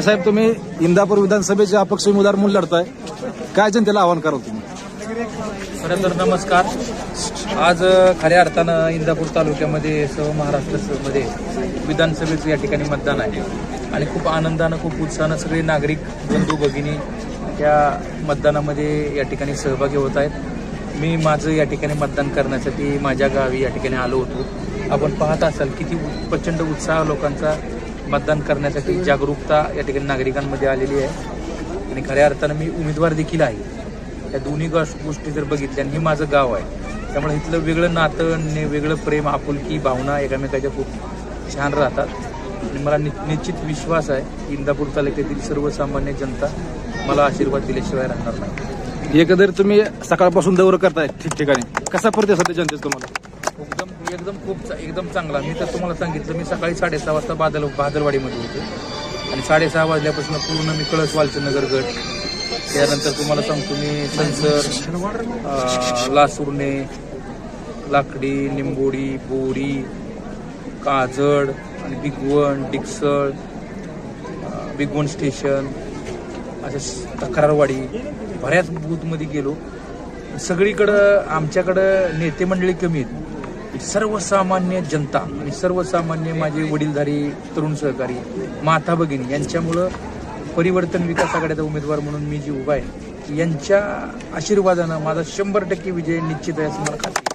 साहेब तुम्ही इंदापूर विधानसभेचे अपक्ष उमेदवार म्हणून लढताय. काय जनतेला आव्हान कराल तुम्ही? खरं तर नमस्कार. आज खऱ्या अर्थानं इंदापूर तालुक्यामध्ये सर्व महाराष्ट्रामध्ये विधानसभेचं या ठिकाणी मतदान आहे. आणि खूप आनंदानं खूप उत्साहानं सगळे नागरिक बंधू भगिनी या मतदानामध्ये या ठिकाणी सहभागी होत आहेत. मी माझं या ठिकाणी मतदान करण्यासाठी माझ्या गावी या ठिकाणी आलो होतो. आपण पाहत असाल किती प्रचंड उत्साह लोकांचा मतदान करण्यासाठी जागरूकता या ठिकाणी नागरिकांमध्ये आलेली आहे. आणि खऱ्या अर्थानं मी उमेदवार देखील आहे. या दोन्ही गोष्टी जर बघितल्या आणि हे माझं गाव आहे. त्यामुळे इथलं वेगळं नातं वेगळं प्रेम आपुलकी भावना एकामेकाच्या खूप छान राहतात. आणि मला नि निश्चित विश्वास आहे की इंदापूर तालुक्यातील सर्वसामान्य जनता मला आशीर्वाद दिल्याशिवाय राहणार नाही. एकंदरीत तुम्ही सकाळपासून दौरा करताय ठिकठिकाणी. कसा प्रतिसाद आहे जनतेचा तुम्हाला? एकदम खूप चा- एकदम चांगला. मी तर तुम्हाला सांगितलं मी सकाळी साडेसहा वाजता बादल बादलवाडीमध्ये होतो. आणि साडेसहा वाजल्यापासून पूर्ण मी कळस वालचंदनगर गट. त्यानंतर तुम्हाला सांगतो मी संसर अं, लासुर्णे लाकडी निंबोडी बोरी काजळ आणि बिगवण डिक्सळ बिगवण स्टेशन असं तक्रारवाडी बऱ्याच बूथमध्ये गेलो. सगळीकडं आमच्याकडं नेते मंडळी कमी आहेत. सर्वसामान्य जनता आणि सर्वसामान्य माझे वडीलधारी तरुण सहकारी माता भगिनी यांच्यामुळं परिवर्तन विकास आघाडीचा उमेदवार म्हणून मी जी उभा आहे यांच्या आशीर्वादानं माझा शंभर टक्के विजय निश्चित आहे असं मला खात्री आहे.